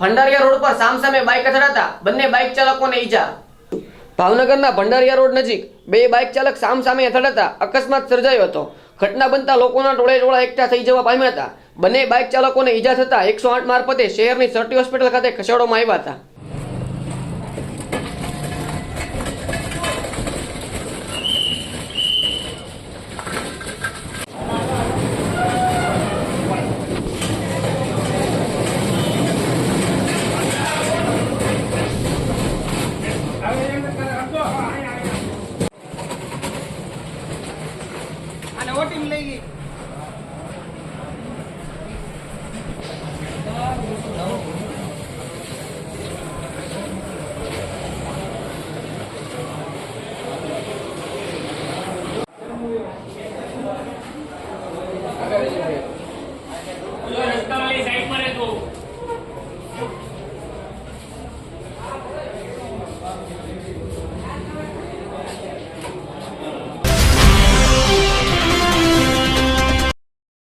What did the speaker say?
Bhandariya road પર સામસામે bike અથડાતા બંને બાઇક ચાલકોને ઈજા. ભાવનગરના ભંડારિયા રોડ નજીક બે બાઇક ચાલક સામસામે અથડાતા અકસ્માત સર્જાયો હતો. ઘટના બનતા લોકોના ટોળે ટોળા એકઠા થઈ જવા પામ્યા હતા. બંને બાઇક ચાલકોને ઈજા થતા એકસો આઠ મારફતે શહેરની સરટી હોસ્પિટલ ખાતે ખસેડવામાં આવ્યા હતા. અને ઓટીમ લઈ ગઈ.